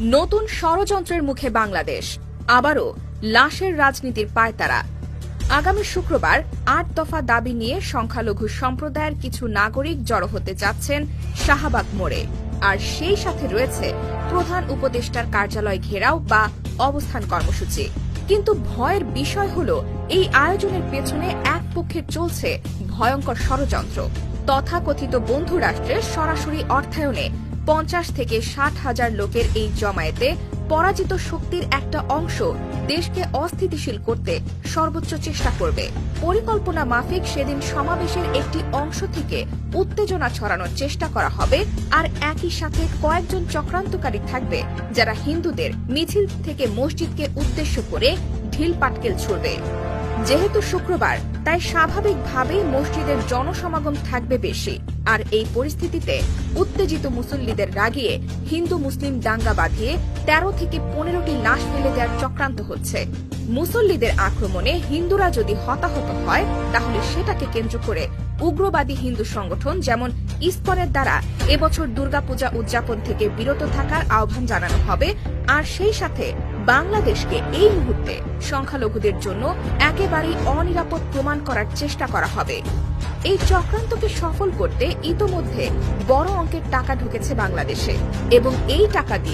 নতুন ষড়যন্ত্রের মুখে বাংলাদেশ। আবারও লাশের রাজনীতির পায়তারা। আগামী শুক্রবার আট দফা দাবি নিয়ে সংখ্যালঘু সম্প্রদায়ের কিছু নাগরিক জড়ো হতে যাচ্ছেন শাহবাগ মোড়ে। আর সেই সাথে রয়েছে প্রধান উপদেষ্টার কার্যালয় ঘেরাও বা অবস্থান কর্মসূচি। কিন্তু ভয়ের বিষয় হল, এই আয়োজনের পেছনে এক পক্ষে চলছে ভয়ঙ্কর ষড়যন্ত্র। তথাকথিত বন্ধু রাষ্ট্রের সরাসরি অর্থায়নে পঞ্চাশ থেকে ষাট হাজার লোকের এই জমায়েতে পরাজিত শক্তির একটা অংশ দেশকে অস্থিতিশীল করতে সর্বোচ্চ চেষ্টা করবে। পরিকল্পনা মাফিক সেদিন সমাবেশের একটি অংশ থেকে উত্তেজনা ছড়ানোর চেষ্টা করা হবে আর একই সাথে কয়েকজন চক্রান্তকারী থাকবে যারা হিন্দুদের মিছিল থেকে মসজিদকে উদ্দেশ্য করে ঢিল পাটকেল ছুড়বে। যেহেতু শুক্রবার, তাই স্বাভাবিকভাবেই মসজিদের জনসমাগম থাকবে বেশি। আর এই পরিস্থিতিতে উত্তেজিত মুসল্লিদের রাগিয়ে হিন্দু মুসলিম দাঙ্গা বাঁধিয়ে তেরো থেকে পনেরোটি লাশ ফেলে দেওয়ার চক্রান্ত হচ্ছে। মুসল্লিদের আক্রমণে হিন্দুরা যদি হতাহত হয়, তাহলে সেটাকে কেন্দ্র করে উগ্রবাদী হিন্দু সংগঠন যেমন ইসকনের দ্বারা এবছর দুর্গাপূজা উদযাপন থেকে বিরত থাকার আহ্বান জানানো হবে, আর সেই সাথে বাংলাদেশকে এই মুহূর্তে সংখ্যালঘুদের জন্য একেবারেই অনিরাপদ প্রমাণ করার চেষ্টা করা হবে। এই চক্রান্তকে সফল করতে ইতোমধ্যে বড় অঙ্কের টাকা ঢুকেছে বাংলাদেশে এবং এই টাকা দিয়ে